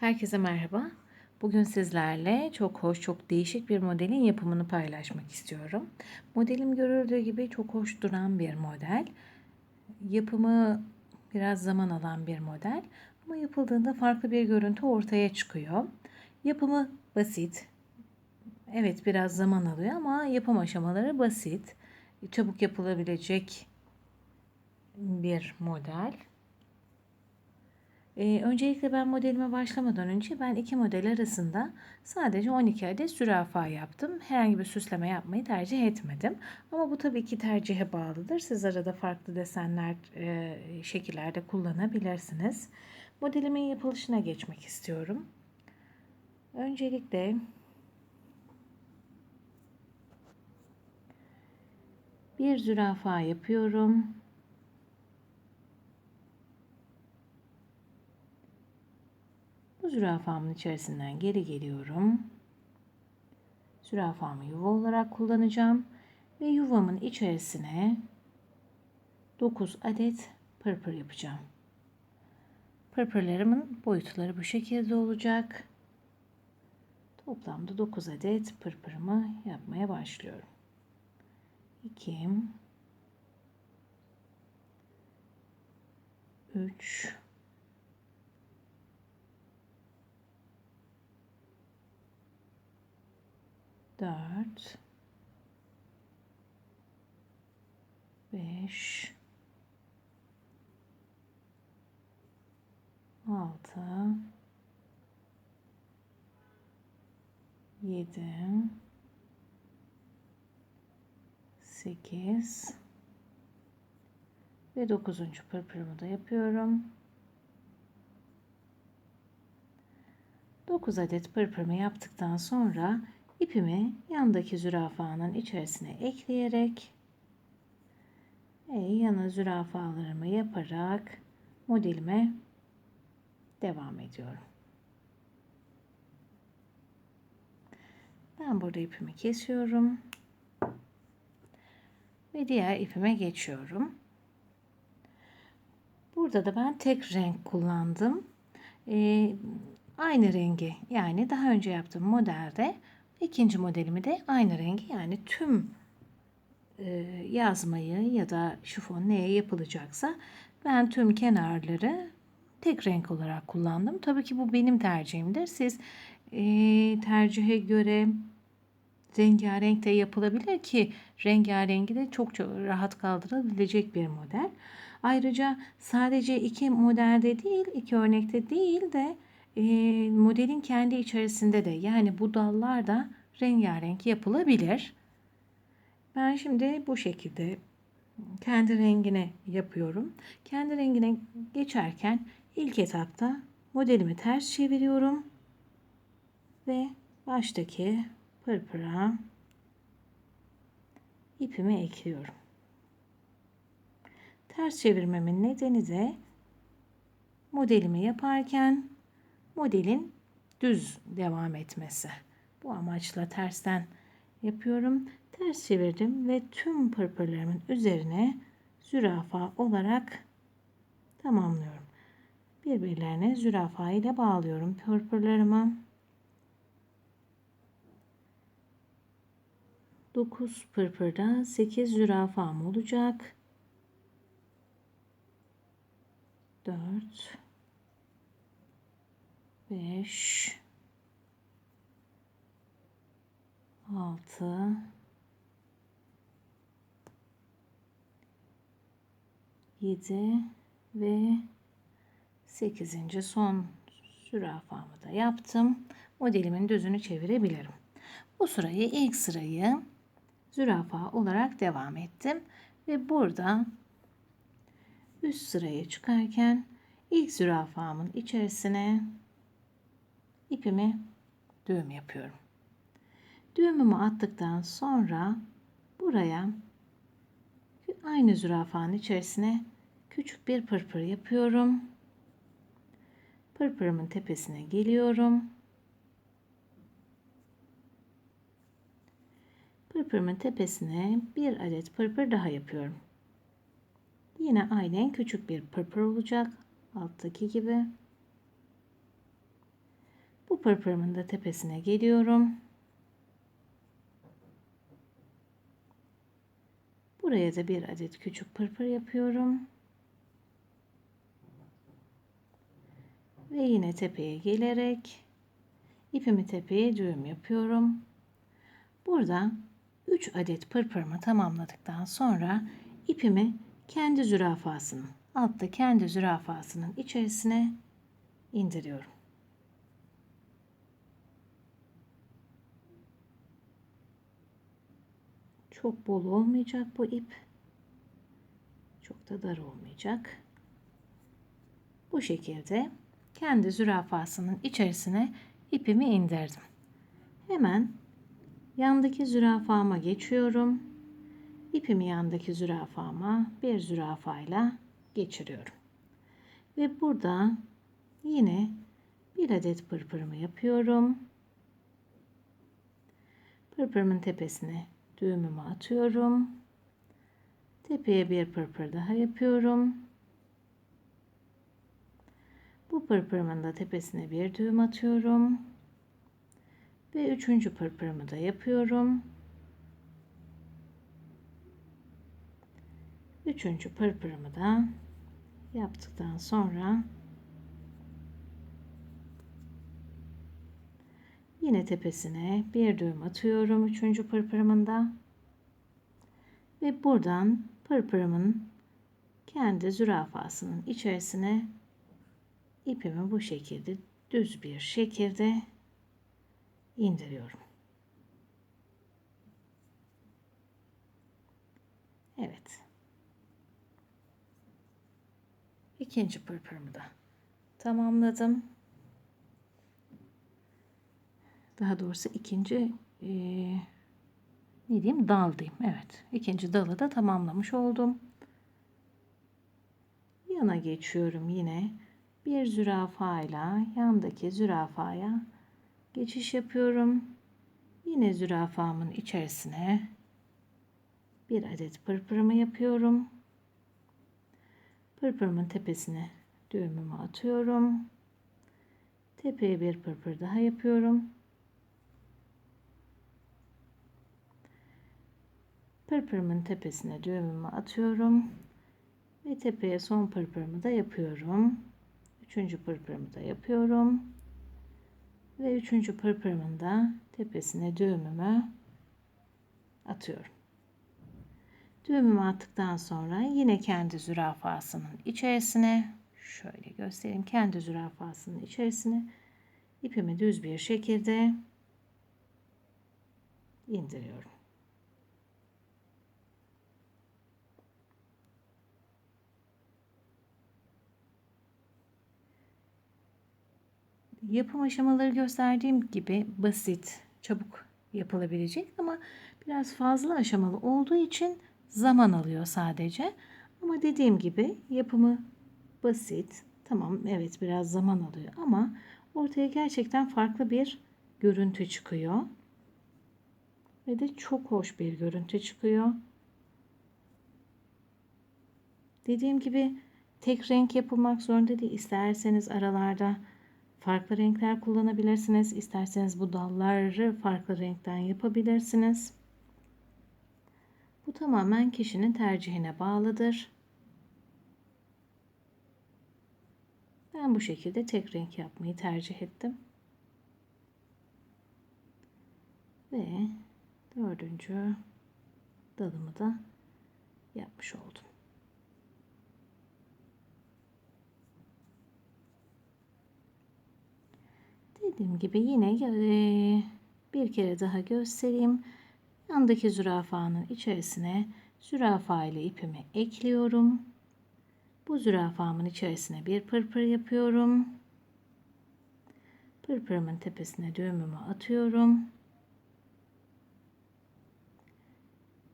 Herkese merhaba. Bugün sizlerle çok hoş, çok değişik bir modelin yapımını paylaşmak istiyorum. Modelim görüldüğü gibi çok hoş duran bir model. Yapımı biraz zaman alan bir model ama yapıldığında farklı bir görüntü ortaya çıkıyor. Yapımı basit. Evet biraz zaman alıyor ama yapım aşamaları basit. Çabuk yapılabilecek bir model. Ee, öncelikle ben modelime başlamadan önce ben iki model arasında sadece 12 adet zürafa yaptım. Herhangi bir süsleme yapmayı tercih etmedim. Ama bu tabii ki tercihe bağlıdır. Siz arada farklı desenler, e, şekillerde kullanabilirsiniz. Modelimin yapılışına geçmek istiyorum. Öncelikle bir zürafa yapıyorum. Bu zürafamın içerisinden geri geliyorum. Zürafamı yuva olarak kullanacağım ve yuvamın içerisine 9 adet pırpır yapacağım. Pırpırlarımın boyutları bu şekilde olacak. Toplamda 9 adet pırpırımı yapmaya başlıyorum. 2 3 dört, beş, altı, yedi, sekiz. Ve dokuzuncu pırpırımı da yapıyorum. 9 adet pırpırımı yaptıktan sonra ipimi yandaki zürafanın içerisine ekleyerek ve yana zürafalarımı yaparak modelime devam ediyorum. Ben burada ipimi kesiyorum ve diğer ipime geçiyorum. Burada da ben tek renk kullandım. Ee, aynı rengi yani daha önce yaptığım modelde İkinci modelimi de aynı rengi yani tüm e, yazmayı ya da şifon neye yapılacaksa ben tüm kenarları tek renk olarak kullandım. Tabii ki bu benim tercihimdir. Siz e, tercihe göre rengarenk de yapılabilir ki rengarengi de çok çok rahat kaldırabilecek bir model. Ayrıca sadece iki modelde değil, iki örnekte değil de e, modelin kendi içerisinde de yani bu dallar da rengarenk yapılabilir. Ben şimdi bu şekilde kendi rengine yapıyorum. Kendi rengine geçerken ilk etapta modelimi ters çeviriyorum ve baştaki pırpıra ipimi ekliyorum. Ters çevirmemin nedeni de modelimi yaparken modelin düz devam etmesi. Bu amaçla tersten yapıyorum. Ters çevirdim ve tüm pırpırlarımın üzerine zürafa olarak tamamlıyorum. Birbirlerine zürafa ile bağlıyorum pırpırlarımı. 9 pırpırda 8 zürafam olacak. 4 5 6 7 ve 8. son zürafamı da yaptım. Modelimin düzünü çevirebilirim. Bu sırayı ilk sırayı zürafa olarak devam ettim ve burada üst sıraya çıkarken ilk zürafamın içerisine ipimi düğüm yapıyorum. Düğümümü attıktan sonra buraya aynı zürafanın içerisine küçük bir pırpır yapıyorum. Pırpırımın tepesine geliyorum. Pırpırımın tepesine bir adet pırpır daha yapıyorum. Yine aynen küçük bir pırpır olacak. Alttaki gibi. Bu pırpırımın da tepesine geliyorum. Buraya da bir adet küçük pırpır yapıyorum. Ve yine tepeye gelerek ipimi tepeye düğüm yapıyorum. Burada 3 adet pırpırımı tamamladıktan sonra ipimi kendi zürafasının altta kendi zürafasının içerisine indiriyorum. Çok bol olmayacak bu ip. Çok da dar olmayacak. Bu şekilde kendi zürafasının içerisine ipimi indirdim. Hemen yandaki zürafama geçiyorum. İpimi yandaki zürafama bir zürafayla geçiriyorum. Ve burada yine bir adet pırpırımı yapıyorum. Pırpırımın tepesine düğümümü atıyorum. Tepeye bir pırpır daha yapıyorum. Bu pırpırımın da tepesine bir düğüm atıyorum. Ve üçüncü pırpırımı da yapıyorum. Üçüncü pırpırımı da yaptıktan sonra yine tepesine bir düğüm atıyorum üçüncü pırpırımın da ve buradan pırpırımın kendi zürafasının içerisine ipimi bu şekilde düz bir şekilde indiriyorum. Evet. İkinci pırpırımı da tamamladım. Daha doğrusu ikinci e, ne diyeyim dal diyeyim. Evet. ikinci dalı da tamamlamış oldum. Yana geçiyorum yine. Bir zürafayla yandaki zürafaya geçiş yapıyorum. Yine zürafamın içerisine bir adet pırpırımı yapıyorum. Pırpırımın tepesine düğümümü atıyorum. Tepeye bir pırpır daha yapıyorum. Pırpırımın tepesine düğümümü atıyorum. Ve tepeye son pırpırımı da yapıyorum. Üçüncü pırpırımı da yapıyorum. Ve üçüncü pırpırımın da tepesine düğümümü atıyorum. Düğümümü attıktan sonra yine kendi zürafasının içerisine şöyle göstereyim. Kendi zürafasının içerisine ipimi düz bir şekilde indiriyorum. Yapım aşamaları gösterdiğim gibi basit, çabuk yapılabilecek ama biraz fazla aşamalı olduğu için zaman alıyor sadece. Ama dediğim gibi yapımı basit. Tamam evet biraz zaman alıyor ama ortaya gerçekten farklı bir görüntü çıkıyor. Ve de çok hoş bir görüntü çıkıyor. Dediğim gibi tek renk yapılmak zorunda değil. İsterseniz aralarda farklı renkler kullanabilirsiniz. İsterseniz bu dalları farklı renkten yapabilirsiniz. Bu tamamen kişinin tercihine bağlıdır. Ben bu şekilde tek renk yapmayı tercih ettim. Ve dördüncü dalımı da yapmış oldum. Dediğim gibi yine bir kere daha göstereyim. Yandaki zürafanın içerisine zürafa ile ipimi ekliyorum. Bu zürafamın içerisine bir pırpır yapıyorum. Pırpırımın tepesine düğümümü atıyorum.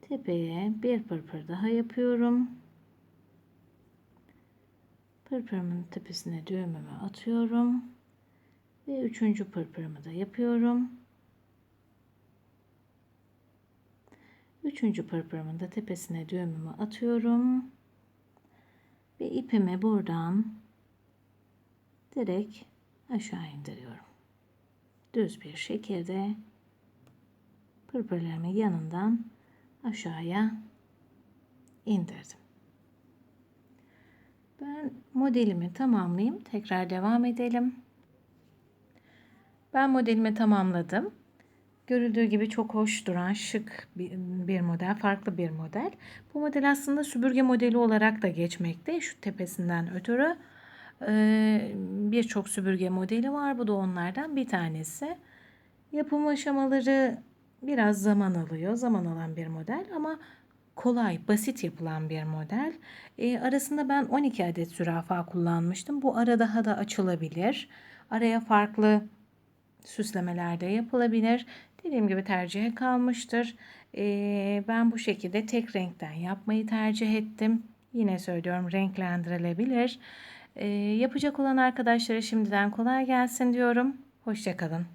Tepeye bir pırpır daha yapıyorum. Pırpırımın tepesine düğümümü atıyorum. Ve üçüncü pırpırımı da yapıyorum. Üçüncü pırpırımın da tepesine düğümümü atıyorum. Ve ipimi buradan direkt aşağı indiriyorum. düz bir şekilde pırpırlarımı yanından aşağıya indirdim. Ben modelimi tamamlayayım. Tekrar devam edelim. Ben modelimi tamamladım. Görüldüğü gibi çok hoş duran şık bir, model, farklı bir model. Bu model aslında süpürge modeli olarak da geçmekte. Şu tepesinden ötürü e, birçok süpürge modeli var. Bu da onlardan bir tanesi. Yapım aşamaları biraz zaman alıyor. Zaman alan bir model ama kolay, basit yapılan bir model. E, arasında ben 12 adet zürafa kullanmıştım. Bu ara daha da açılabilir. Araya farklı süslemeler de yapılabilir. Dediğim gibi tercihe kalmıştır. E, ben bu şekilde tek renkten yapmayı tercih ettim. Yine söylüyorum renklendirilebilir. E, yapacak olan arkadaşlara şimdiden kolay gelsin diyorum. Hoşçakalın.